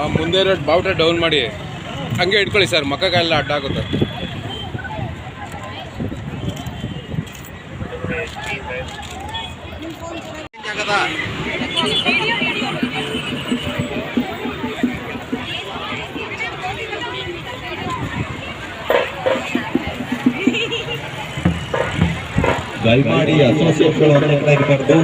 ಆ ಮುಂದೆ ಇರೋ ಬಾವುಟ ಡೌನ್ ಮಾಡಿ, ಹಂಗೆ ಇಟ್ಕೊಳ್ಳಿ ಸರ್ ಮಕ್ಕಕ್ಕೆಲ್ಲ ಅಡ್ಡ ಆಗುತ್ತೆ. ಮಾಡಿ ಅಸೋಸಿಯೇಟ್ಗಳು ಅಂತ ಇರಬಾರ್ದು.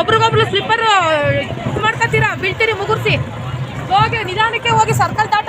ಒಬ್ರಿಗೊಬ್ರು ಸ್ಲಿಪ್ಪರ್ ಇದು ಮಾಡ್ಕೊತೀರಾ? ಬೀಳ್ತೀರಿ ಮುಗುರ್ಸಿ. ಹೋಗಿ ನಿಧಾನಕ್ಕೆ ಹೋಗಿ ಸರ್ಕಲ್ ದಾಟ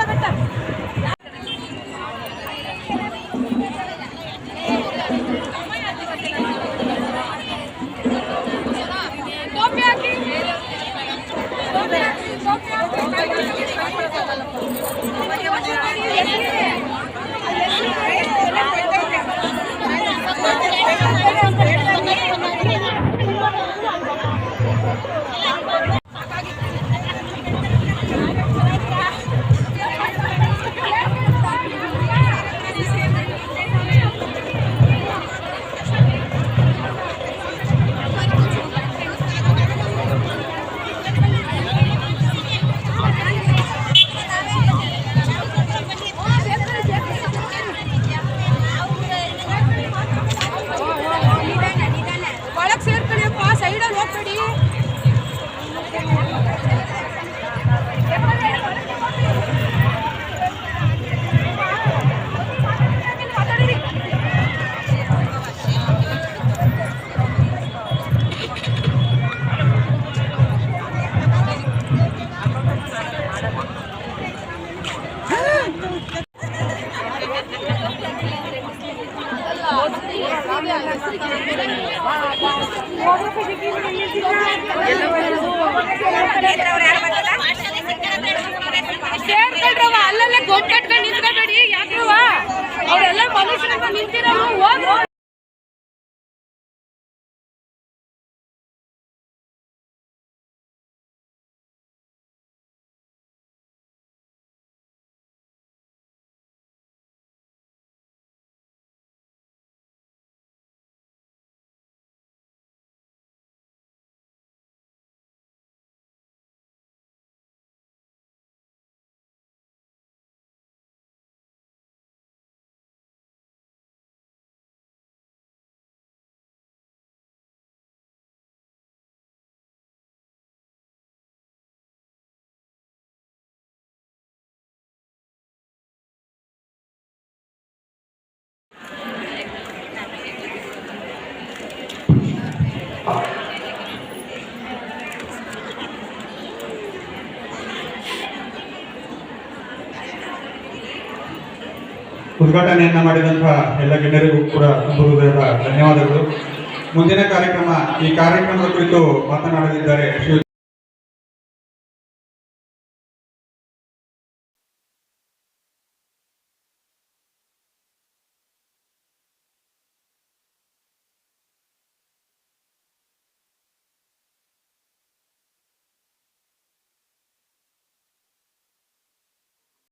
ಉದ್ಘಾಟನೆಯನ್ನ ಮಾಡಿದಂತಹ ಎಲ್ಲ ಗಣ್ಯರಿಗೂ ಕೂಡ ಬರುವುದರ ಧನ್ಯವಾದಗಳು. ಮುಂದಿನ ಕಾರ್ಯಕ್ರಮ, ಈ ಕಾರ್ಯಕ್ರಮದ ಕುರಿತು ಮಾತನಾಡಲಿದ್ದಾರೆ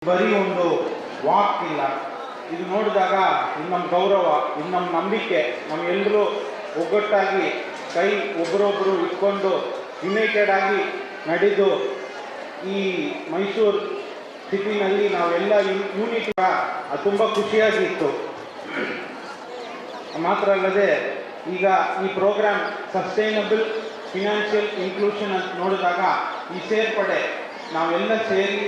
ಬರೀ ಒಂದು ವಾಕ್ ಇಲ್ಲ. ಇದು ನೋಡಿದಾಗ ಇದು ನಮ್ಮ ಗೌರವ ಇದು ನಮ್ಮ ನಂಬಿಕೆ. ನಮ್ಮೆಲ್ಲರೂ ಒಗ್ಗಟ್ಟಾಗಿ, ಕೈ ಒಬ್ಬರೊಬ್ಬರು ಇಟ್ಕೊಂಡು ಯುನೈಟೆಡ್ ಆಗಿ ನಡೆದು ಈ ಮೈಸೂರು ಸಿಟಿನಲ್ಲಿ ನಾವೆಲ್ಲ ಯೂನಿಟ್ ಅದು ತುಂಬ ಖುಷಿಯಾಗಿತ್ತು. ಮಾತ್ರ ಅಲ್ಲದೆ ಈಗ ಈ ಪ್ರೋಗ್ರಾಮ್ ಸಸ್ಟೈನಬಲ್ ಫಿನಾನ್ಷಿಯಲ್ ಇನ್ಕ್ಲೂಷನ್ ಅಂತ ನೋಡಿದಾಗ ಈ ಸೇರ್ಪಡೆ ನಾವೆಲ್ಲ ಸೇರಿ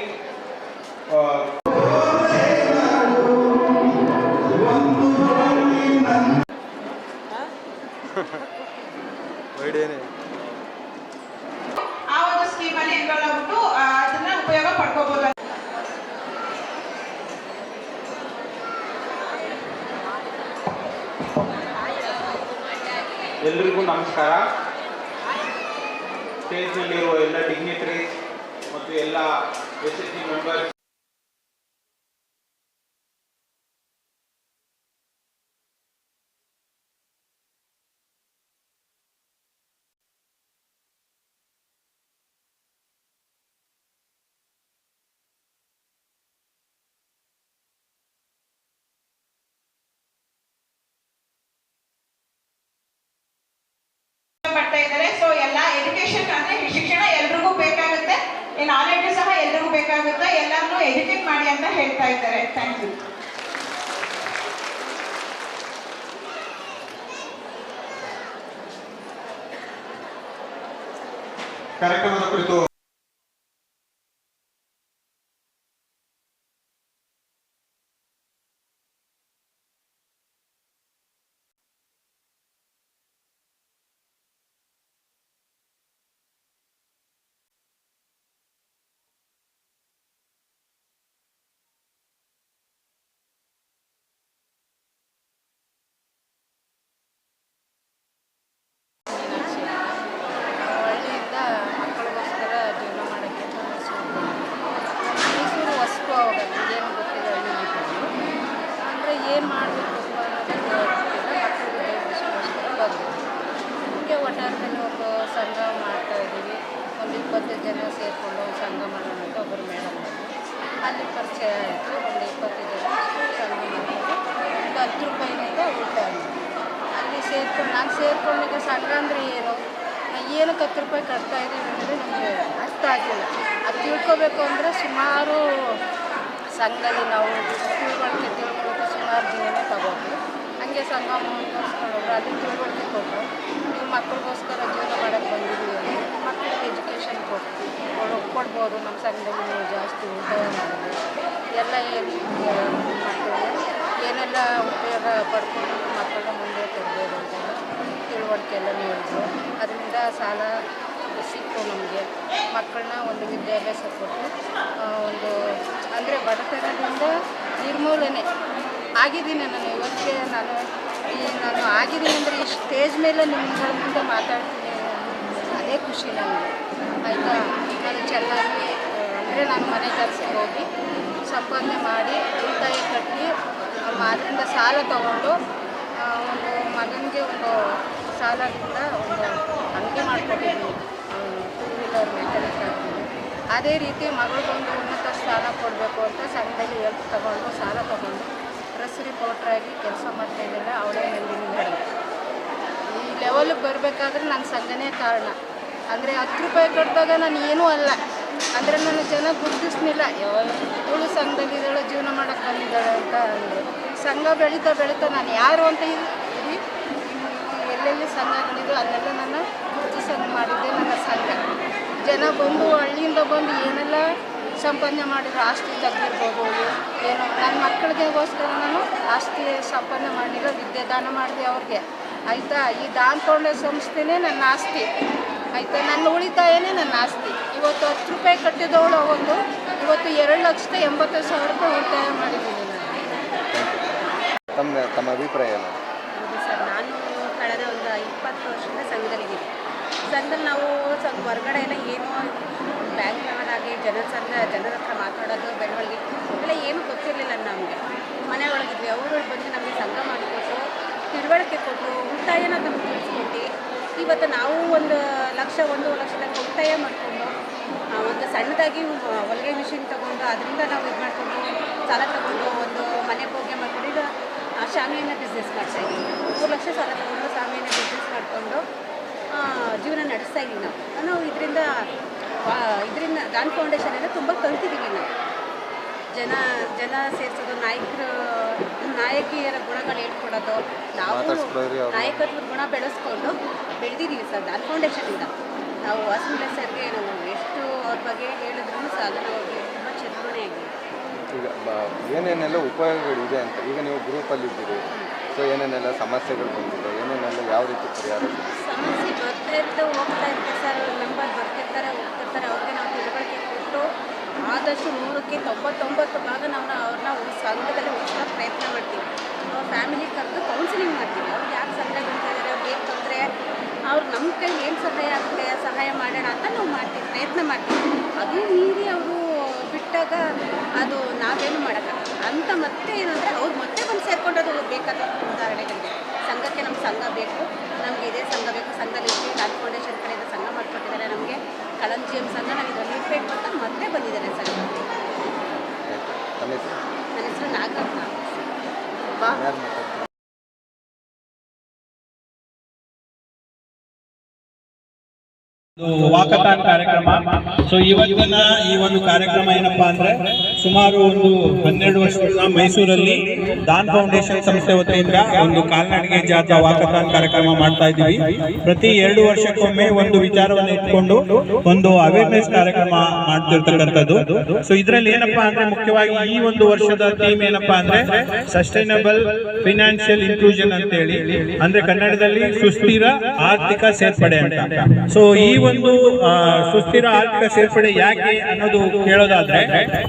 ಆ, ಆ ಒಂದು ಸ್ಕೀಮಲ್ಲಿ ಎನ್ರೋಲ್ ಆಗ್ಬಿಟ್ಟು ಅದನ್ನ ಉಪಯೋಗ ಪಡ್ಕೋಬಹುದು ಎಲ್ರಿಗೂ ನಮಸ್ಕಾರ. ಸ್ಟೇಜ್ನಲ್ಲಿರುವ ಎಲ್ಲ ಡಿಗ್ನಿಟರೀಸ್ ಮತ್ತು ಎಲ್ಲ ಎಸ್ ಎಸ್ ಸಿ ಮೆಂಬರ್ಸ್ ಪಡ್ತಾ ಇದ್ದಾರೆ. ಸೊ ಎಲ್ಲ ಎಜುಕೇಶನ್ ಅಂದ್ರೆ ಶಿಕ್ಷಣ ಎಲ್ರಿಗೂ ಬೇಕಾಗುತ್ತೆ. ಈ ನಾಲೆಡ್ಜ್ ಸಹ ಎಲ್ರಿಗೂ ಬೇಕಾಗುತ್ತೆ. ಎಲ್ಲರನ್ನೂ ಎಜುಕೇಟ್ ಮಾಡಿ ಅಂತ ಹೇಳ್ತಾ ಇದ್ದಾರೆ. ಥ್ಯಾಂಕ್ ಯು ಕಾರ್ಯಕ್ರಮದ ಕುರಿತು ಹಳ್ಳಿಯಿಂದ ಮಕ್ಕಳಿಗೋಸ್ಕರ ಜೀವನ ಮಾಡೋಕ್ಕೆ ಮೈಸೂರು ಮೈಸೂರು ಹೊಸ್ತು ಅವಾಗ ಏನು ಗೊತ್ತಿಲ್ಲ ಹಳ್ಳಿ ಅಂದರೆ ಏನು ಮಾಡಬೇಕಪ್ಪ ಅನ್ನೋದು ಗೊತ್ತಿಲ್ಲ ಮಕ್ಕಳಿಗೆ ದಯವಿಸ್ಕೋಸ್ಕರ ಬಂದು ಹೀಗೆ ಒಟ್ಟಾರೆಯಲ್ಲಿ ಒಂದು ಸಂಘ ಮಾಡ್ತಾ ಇದ್ದೀವಿ ಒಂದು ಇಪ್ಪತ್ತೈದು ಜನ ಸೇರಿಕೊಂಡು ಒಂದು ಸಂಘ ಮಾಡೋಣ ಅಂತ ಒಬ್ಬರು ಮೇಡಮ್ ಬಂದರು ಅಲ್ಲಿ ಪರಿಚಯ ಆಯಿತು ಒಂದು ಇಪ್ಪತ್ತೈದು ಜನ ಸಂಘ ಮಾಡಿಕೊಂಡು ಒಂದು ಹತ್ತು ರೂಪಾಯಿನಿಂದ ಉಳಿತಾಯ ಮಾಡಿದ್ವಿ. ಅಲ್ಲಿ ಸೇರ್ಕೊಂಡು ನಾನು ಸೇರ್ಕೊಂಡಾಗ ಸಂಘ ಅಂದರೆ ಏನು ಏನಕ್ಕೆ ಹತ್ತು ರೂಪಾಯಿ ಕಟ್ತಾ ಇದ್ದೀವಿ ಅಂದರೆ ನಮಗೆ ಅರ್ಥ ಆಗಲಿಲ್ಲ. ಅದು ತಿಳ್ಕೊಬೇಕು ಅಂದರೆ ಸುಮಾರು ಸಂಘದಲ್ಲಿ ನಾವು ತಿಳುವಳಿಕೆ ತಿಳ್ಕೊಳಕ್ಕೆ ಸುಮಾರು ದಿನವೇ ತಗೊಂಡು ಹಾಗೆ ಸಂಘ ಮುಂದುವರ್ಸ್ಕೊಂಡೋದ್ರು ಅದನ್ನು ತಿಳುವಳಿಕೆ ಕೊಟ್ಟರು. ನೀವು ಮಕ್ಕಳಿಗೋಸ್ಕರ ಜೀವನ ಮಾಡೋಕ್ಕೆ ಬಂದಿದ್ದೀವಿ ಮಕ್ಕಳಿಗೆ ಎಜುಕೇಷನ್ ಕೊಟ್ಟು ಕೊಡು, ಕೊಡ್ಬೋದು. ನಮ್ಮ ಸಂಘದಲ್ಲಿ ನೀವು ಜಾಸ್ತಿ ಉಳಿತಾಯ ಮಾಡಿದ್ರೆ ಎಲ್ಲ ಏನು ಏನೆಲ್ಲ ಉಪಯೋಗ ಪಡ್ಕೊಂಡು ಮಕ್ಕಳನ್ನ ಮುಂದೆ ತರಬೇಕು ಅಂತ ತಿಳುವಳಿಕೆ ಎಲ್ಲ ನೀಡಿದ್ರು. ಅದರಿಂದ ಸಾಲ ಸಿಕ್ಕು ನಮಗೆ. ಮಕ್ಕಳನ್ನ ಒಂದು ವಿದ್ಯಾಭ್ಯಾಸ ಕೊಟ್ಟು ಒಂದು, ಅಂದರೆ ಬಡತನದಿಂದ ನಿರ್ಮೂಲನೆ ಆಗಿದ್ದೀನಿ ನಾನು. ಇವತ್ತಿಗೆ ನಾನು, ಈ ನಾನು ಆಗಿದ್ದೀನಿ ಅಂದರೆ ಈ ಸ್ಟೇಜ್ ಮೇಲೆ ನಿಮ್ಗಳ ಮುಂದೆ ಮಾತಾಡ್ತೀನಿ ಅದೇ ಖುಷಿ ನನಗೆ. ಆಯಿತಾ? ನಾನು ಚೆನ್ನಾಗಿ ಅಂದರೆ ನಾನು ಮನೆ ಕೆಲಸಕ್ಕೆ ಹೋಗಿ ಸಂಪಾದನೆ ಮಾಡಿ ಉಳಿತಾಯ ಕಟ್ಟಿ ಅದರಿಂದ ಸಾಲ ತಗೊಂಡು ಒಂದು ಮಗನಿಗೆ ಒಂದು ಸಾಲದಿಂದ ಒಂದು ಅಂಗಡಿ ಮಾಡಿಕೊಟ್ಟಿದ್ವಿ ಟೂ ವೀಲರ್ ಮೆಕ್ಯಾನಿಕ್ ಅದೇ ರೀತಿ ಮಗಳಿಗೊಂದು ಉನ್ನತ ಸಾಲ ಕೊಡಬೇಕು ಅಂತ ಸಂಘದಲ್ಲಿ ಹೆಲ್ಪ್ ತಗೊಂಡು, ಸಾಲ ತಗೊಂಡು ಪ್ರೆಸ್ ರಿಪೋರ್ಟ್ರಾಗಿ ಕೆಲಸ ಮಾಡ್ತಾಯಿದ್ದಿಲ್ಲ ಅವಳೇ ನಂದಿನಿ ಹೇಳಿ. ಈ ಲೆವೆಲ್ಗೆ ಬರಬೇಕಾದ್ರೆ ನನ್ನ ಸಂಘನೇ ಕಾರಣ. ಅಂದರೆ ಹತ್ತು ರೂಪಾಯಿ ಕಟ್ಟಿದಾಗ ನಾನು ಏನೂ ಅಲ್ಲ. ಅಂದರೆ ನಾನು ಜನ ಗುರುತಿಸ್ಲಿಲ್ಲ ಇವಳು ಸಂಘದಲ್ಲಿದ್ದಾಳೆ ಜೀವನ ಮಾಡೋಕ್ಕೆ ಬಂದಿದ್ದಾಳೆ ಅಂತ ಸಂಘ ಬೆಳೀತಾ ಬೆಳೀತಾ ನಾನು ಯಾರು ಅಂತ ಇ- ಎಲ್ಲೆಲ್ಲಿ ಸಂಘಗಳಿದ್ದು ಅಲ್ಲೆಲ್ಲ ನನ್ನ ಗುರುತಿಸಂಗೆ ಮಾಡಿದ್ದೆ, ನನ್ನ ಸಂಘ. ಜನ ಬಂದು ಹಳ್ಳಿಯಿಂದ ಬಂದು ಏನೆಲ್ಲ ಸಂಪಾದನೆ ಮಾಡಿದ್ರು, ಆಸ್ತಿ ತೆಗೆದಿರ್ಬೋದು, ಏನು ನನ್ನ ಮಕ್ಕಳಿಗೆಗೋಸ್ಕರ ನಾನು ಆಸ್ತಿ ಸಂಪಾದನೆ ಮಾಡಿರೋ ವಿದ್ಯೆ ದಾನ ಮಾಡಿದೆ ಅವ್ರಿಗೆ. ಆಯಿತಾ? ಈ ದಾನ ತೊಗೊಂಡ ಸಂಸ್ಥೆನೇ ನನ್ನ ಆಸ್ತಿ. ಆಯಿತಾ ನನ್ನ ಉಳಿತಾಯನೇ ನನ್ನ ಆಸ್ತಿ. ಇವತ್ತು ಹತ್ತು ರೂಪಾಯಿ ಕಟ್ಟಿದವಳು ಒಂದು ಇವತ್ತು ಎರಡು ಲಕ್ಷದ ಎಂಬತ್ತು ಸಾವಿರ ರೂಪಾಯಿ ಉಳಿತಾಯ ಮಾಡಿದ್ದೀನಿ ನಾನು. ತಮ್ಮ ತಮ್ಮ ಅಭಿಪ್ರಾಯ ಏನು? ಹೌದು ಸರ್ ನಾನು ಕಳೆದ ಒಂದು ಇಪ್ಪತ್ತು ವರ್ಷದ ವರ್ಷದಿಂದ ಸಂಘದಲ್ಲಿದ್ದೀನಿ. ಸಂಘದಲ್ಲಿ ನಾವು ಸ್ವಲ್ಪ ಹೊರಗಡೆ ಎಲ್ಲ ಏನೋ ಬ್ಯಾಂಕ್ ಆಗಿ ಜನರ ಸಂಘ ಜನರ ಹತ್ರ ಮಾತಾಡೋದು ಬೆಳವಣಿಗೆ ಇವೆಲ್ಲ ಏನೂ ಗೊತ್ತಿರಲಿಲ್ಲ ನಮಗೆ. ಮನೆ ಒಳಗಿದ್ವಿ ಅವರು ಬಂದು ನಮಗೆ ಸಂಘ ಮಾಡಿಕೊಟ್ಟು ತಿಳುವಳಿಕೆ ಕೊಟ್ಟು ಉಳಿತಾಯನ ನಮ್ಗೆ ತಿಳಿಸ್ಕೊಟ್ಟು ಇವತ್ತು ನಾವು ಒಂದು ಲಕ್ಷ ಒಂದು ಲಕ್ಷ ತನಕ ಉಳಿತಾಯ ಮಾಡಿಕೊಂಡು ಒಂದು ಸಣ್ಣದಾಗಿ ಹೊಲಿಗೆ ಮಿಷಿನ್ ತೊಗೊಂಡು ಅದರಿಂದ ನಾವು ಇದು ಮಾಡಿಕೊಂಡು, ಸಾಲ ತಗೊಂಡು ಒಂದು ಮನೆ ಹೋಗಿ ಮಾಡ್ಕೊಂಡು ಈಗ ಆ, ಶಾಮಿಯಾನ ಬಿಸ್ನೆಸ್ ಮಾಡ್ತಾ ಇದ್ದೀವಿ. ಮೂರು ಲಕ್ಷ ಸಾಲ ತಗೊಂಡು ಶಾಮಿಯನ್ನು ಬಿಸ್ನೆಸ್ ಮಾಡಿಕೊಂಡು ಜೀವನ ನಡೆಸ್ತಾ ಇದ್ದೀವಿ ನಾವು. ನಾವು ಇದರಿಂದ ಇದರಿಂದ ದಾನ್ ಫೌಂಡೇಶನಿಂದ ತುಂಬ ಕಲ್ತಿದ್ದೀವಿ ನಾವು. ಜನ ಜನ ಸೇರಿಸೋದು, ನಾಯಕರು ನಾಯಕಿಯರ ಗುಣಗಳು ಹೇಳ್ಕೊಡೋದು ನಾವು ನಾಯಕತ್ವದ ಗುಣ ಬೆಳೆಸ್ಕೊಂಡು ಬೆಳೆದಿದ್ದೀವಿ ಸರ್ ದಾನ್ ಫೌಂಡೇಶನಿಂದ ನಾವು ವಾಸುಮಿಲ ಸರ್ಗೆ ನಾವು ಎಷ್ಟು ಅವ್ರ ಬಗ್ಗೆ ಹೇಳಿದ್ರು ಸಹ ಅವ್ರಿಗೆ ತುಂಬ ಚಿರಋಣಿಯಾಗಿದ್ದೀವಿ ಈಗ ಬ- ಏನೇನೆಲ್ಲ ಉಪಯೋಗಗಳಿದೆ ಅಂತ ಈಗ ನೀವು ಗ್ರೂಪಲ್ಲಿ ಇದ್ದೀರಿ. ಸೊ ಏನೇನೆಲ್ಲ ಸಮಸ್ಯೆಗಳು ಬಂದಿದೆ? ಏನೇನೆಲ್ಲ ಯಾವ ರೀತಿ ಪರಿಹಾರ ಸಮಸ್ಯೆ ಬರ್ತಾ ಇರ್ತದೆ ಹೋಗ್ತಾ ಇರ್ತದೆ ಸರ್ ಮೆಂಬರ್ ಬರ್ತಿರ್ತಾರೆ ಹೋಗ್ತಿರ್ತಾರೆ ಅವ್ರಿಗೆ ನಾವು ತಿಳುವಳಿಕೆ ಕೊಟ್ಟು ಆದಷ್ಟು ನೂರಕ್ಕೆ ತೊಂಬತ್ತೊಂಬತ್ತು ಭಾಗ ನಾವು ಅವ್ರನ್ನ ಒಂದು ಸಂಘದಲ್ಲಿ ಉಳಿಸೋಕೆ ಪ್ರಯತ್ನ ಮಾಡ್ತೀವಿ. ಅವ್ರ ಫ್ಯಾಮಿಲಿ ಕರೆದು ಕೌನ್ಸಿಲಿಂಗ್ ಮಾಡ್ತೀವಿ. ಅವ್ರಿಗೆ ಯಾಕೆ ಸಂಘ ಬರ್ತಾ ಇದ್ದಾರೆ ಅವ್ರಿಗೆ ಏನು ತೊಂದರೆ, ಅವ್ರು ನಮ್ಮ ಕೈ ಏನು ಸಹಾಯ ಆಗುತ್ತೆ, ಸಹಾಯ ಮಾಡೋಣ ಅಂತ ನಾವು ಮಾಡ್ತೀವಿ, ಪ್ರಯತ್ನ ಮಾಡ್ತೀವಿ. ಅದು ಮೀರಿ ಅವರು ಬಿಟ್ಟಾಗ ಅದು ನಾವೇನು ಮಾಡೋಕ್ಕಾಗಲ್ಲ ಅಂತ ಮತ್ತೆ ಏನಂದರೆ ಅವ್ರು ಮತ್ತೆ ಬಂದು ಸೇರ್ಕೊಂಡೋದು ಬೇಕಾದ ಉದಾಹರಣೆಗಳಿಗೆ. ಸಂಘಕ್ಕೆ ನಮ್ಮ ಸಂಘ ಬೇಕು, ನಮಗೆ ಇದೇ ಸಂಘ ಬೇಕು ಸಂಘದಲ್ಲಿ ಇರ್ತೀವಿ ಲಾಲ್ ಫೌಂಡೇಶನ್ ಕಡೆಯಿಂದ ಸಂಘ ಮಾಡಿಕೊಟ್ಟಿದ್ದಾರೆ ನಮಗೆ ಕಳಂಜಿಯಂ ಸಂಘ ನಾವು ಇದರಲ್ಲಿ ಇರಬೇಕು ಅಂತ ಮತ್ತೆ ಬಂದಿದ್ದಾರೆ ಸರ್ ನನ್ನ ಹೆಸರು ನಾಗರತ್ನ ಮಾತಾಡ್ತಾರೆ ವಾಕಥಾನ್ ಕಾರ್ಯಕ್ರಮ. ಸೊ ಇವತ್ತಿನ ಈ ಒಂದು ಕಾರ್ಯಕ್ರಮ ಏನಪ್ಪಾ ಅಂದ್ರೆ ಸುಮಾರು ಒಂದು ಹನ್ನೆರಡು ವರ್ಷಗಳ ಮೈಸೂರಲ್ಲಿ ದಾನ್ ಫೌಂಡೇಶನ್ ಸಂಸ್ಥೆ ವತಿಯಿಂದ ಒಂದು ಕಾಲ್ನಡಿಗೆ ಜಾಥಾ ವಾಕಥಾನ್ ಕಾರ್ಯಕ್ರಮ ಮಾಡ್ತಾ ಇದ್ದೀವಿ. ಪ್ರತಿ ಎರಡು ವರ್ಷಕ್ಕೊಮ್ಮೆ ಒಂದು ವಿಚಾರವನ್ನು ಇಟ್ಕೊಂಡು ಒಂದು ಅವೇರ್ನೆಸ್ ಕಾರ್ಯಕ್ರಮ ಮಾಡ್ತಿರ್ತಕ್ಕಂಥದ್ದು. ಸೊ ಇದರಲ್ಲಿ ಏನಪ್ಪಾ ಅಂದ್ರೆ ಮುಖ್ಯವಾಗಿ ಈ ಒಂದು ವರ್ಷದ ಥೀಮ್ ಏನಪ್ಪಾ ಅಂದ್ರೆ ಸಸ್ಟೈನಬಲ್ ಫಿನಾನ್ಷಿಯಲ್ ಇನ್ಕ್ಲೂಷನ್ ಅಂತ ಹೇಳಿ ಅಂದ್ರೆ ಕನ್ನಡದಲ್ಲಿ ಸುಸ್ಥಿರ ಆರ್ಥಿಕ ಸೇರ್ಪಡೆ ಅಂತ. ಸೊ ಈ ಒಂದು ಸುಸ್ಥಿರ ಆರ್ಥಿಕ ಸೇರ್ಪಡೆ ಯಾಕೆ ಅನ್ನೋದು ಕೇಳೋದಾದ್ರೆ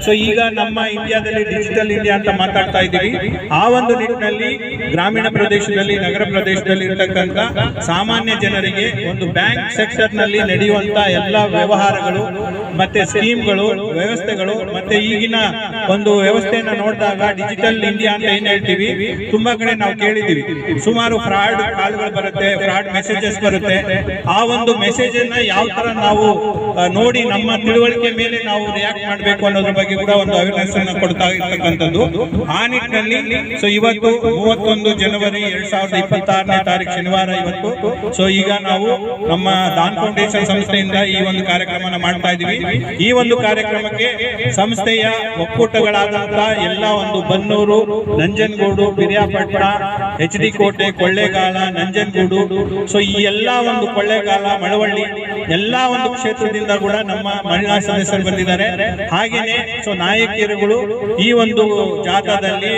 ಸೊ ಈಗ ನಮ್ಮ ಇಂಡಿಯಾದಲ್ಲಿ ಡಿಜಿಟಲ್ ಇಂಡಿಯಾ ಅಂತ ಮಾತಾಡ್ತಾ ಇದ್ದೀವಿ. ಆ ಒಂದು ನಿಟ್ಟಿನಲ್ಲಿ ಗ್ರಾಮೀಣ ಪ್ರದೇಶದಲ್ಲಿ, ನಗರ ಪ್ರದೇಶದಲ್ಲಿ ಇರತಕ್ಕಂತ ಸಾಮಾನ್ಯ ಜನರಿಗೆ ಒಂದು ಬ್ಯಾಂಕ್ ಸೆಕ್ಟರ್ನಲ್ಲಿ ನಡೆಯುವಂತ ಎಲ್ಲ ವ್ಯವಹಾರಗಳು ಮತ್ತೆ ಸ್ಕೀಮ್ಗಳು, ವ್ಯವಸ್ಥೆಗಳು ಮತ್ತೆ ಈಗಿನ ಒಂದು ವ್ಯವಸ್ಥೆಯನ್ನ ನೋಡಿದಾಗ ಡಿಜಿಟಲ್ ಇಂಡಿಯಾ ಅಂತ ಏನ್ ಹೇಳ್ತೀವಿ? ತುಂಬಾ ಕಡೆ ನಾವು ಕೇಳಿದೀವಿ ಸುಮಾರು ಫ್ರಾಡ್ ಕಾಲ್ಗಳು ಬರುತ್ತೆ ಫ್ರಾಡ್ ಮೆಸೇಜಸ್ ಬರುತ್ತೆ. ಆ ಒಂದು ಮೆಸೇಜ್ ಅನ್ನ ಯಾವ ತರ ನಾವು ನೋಡಿ ನಮ್ಮ ತಿಳುವಳಿಕೆ ಮೇಲೆ ನಾವು ರಿಯಾಕ್ಟ್ ಮಾಡಬೇಕು ಅನ್ನೋದ್ರ ಬಗ್ಗೆ ಕೂಡ ಒಂದು ಅವೇರ್ನೆಸ್ ಅನ್ನ ಕೊಡ್ತಾ ಇರ್ತಕ್ಕಂಥದ್ದು. ಆ ನಿಟ್ಟಿನಲ್ಲಿ ಸೊ ಇವತ್ತು ಮೂವತ್ತೊಂದು ಜನವರಿ ಎರಡ್ ಸಾವಿರದ ಇಪ್ಪತ್ತಾರನೇ ತಾರೀಕು ಶನಿವಾರ ಇವತ್ತು. ಸೊ ಈಗ ನಾವು ನಮ್ಮ ದಾನ್ ಫೌಂಡೇಶನ್ ಸಂಸ್ಥೆಯಿಂದ ಈ ಒಂದು ಕಾರ್ಯಕ್ರಮನ ಮಾಡ್ತಾ ಇದ್ದೀವಿ. ಈ ಒಂದು ಕಾರ್ಯಕ್ರಮಕ್ಕೆ ಸಂಸ್ಥೆಯ ಒಕ್ಕೂಟಗಳಾದಂತಹ ಎಲ್ಲ ಒಂದು Bannur, Nanjangud Piriyapatna H D Kote, Kollegal, Nanjangud. So ಈ ಎಲ್ಲ ಒಂದು ಕೊಳ್ಳೇಗಾಲ, ಮಳವಳ್ಳಿ, ಎಲ್ಲ ಒಂದು ಕ್ಷೇತ್ರದಿಂದ ಕೂಡ ನಮ್ಮ ಮಹಿಳಾ ಸದಸ್ಯರು ಬಂದಿದ್ದಾರೆ. ಹಾಗೇನೆ ಸೊ ನಾಯಕಿಯರುಗಳು ಈ ಒಂದು ಜಾಥಾದಲ್ಲಿ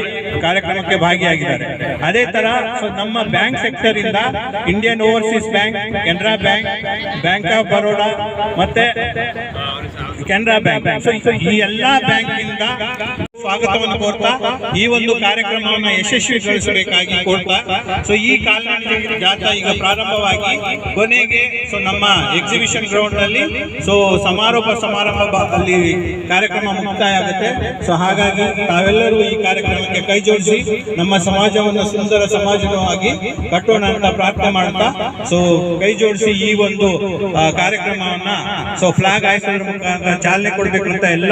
ಕಾರ್ಯಕ್ರಮಕ್ಕೆ ಭಾಗಿಯಾಗಿದ್ದಾರೆ. ಅದೇ ತರ ಸೊ ನಮ್ಮ ಬ್ಯಾಂಕ್ ಸೆಕ್ಟರ್ ಇಂದ Indian Overseas Bank Canara bank bank of Baroda, ಮತ್ತೆ ಕೆನರಾ ಬ್ಯಾಂಕ್. ಈ ಎಲ್ಲಾ ಬ್ಯಾಂಕ್ ಇಂದ ಸ್ವಾಗತವನ್ನು ಕೋರ್ತಾ, ಈ ಒಂದು ಕಾರ್ಯಕ್ರಮವನ್ನು ಯಶಸ್ವಿಗೊಳಿಸಬೇಕಾಗಿ ಕೋರ್ತಾ. ಸೊ ಈ ಕಾಲ್ನಡಿಗೆ ಜಾಥಾ ಈಗ ಪ್ರಾರಂಭವಾಗಿ ಕೊನೆಗೆ ಸೊ ನಮ್ಮ ಎಕ್ಸಿಬಿಷನ್ ಗ್ರೌಂಡ್ನಲ್ಲಿ ಸೊ ಸಮಾರೋಪ ಸಮಾರಂಭ ಅಲ್ಲಿ ಕಾರ್ಯಕ್ರಮ ಮುಕ್ತಾಯ ಆಗುತ್ತೆ. ಸೊ ಹಾಗಾಗಿ ತಾವೆಲ್ಲರೂ ಈ ಕಾರ್ಯಕ್ರಮಕ್ಕೆ ಕೈ ಜೋಡಿಸಿ, ನಮ್ಮ ಸಮಾಜವನ್ನು ಸುಂದರ ಸಮಾಜವಾಗಿ ಕಟ್ಟೋಣ ಅಂತ ಪ್ರಾರ್ಥನೆ ಮಾಡ್ತಾ ಸೊ ಕೈ ಜೋಡಿಸಿ ಈ ಒಂದು ಕಾರ್ಯಕ್ರಮವನ್ನ ಸೊ ಫ್ಲಾಗ್ ಹಾಯಿಸೋದ್ರ ಮುಖಾಂತರ ಚಾಲನೆ ಕೊಡಬೇಕು ಅಂತ ಎಲ್ಲ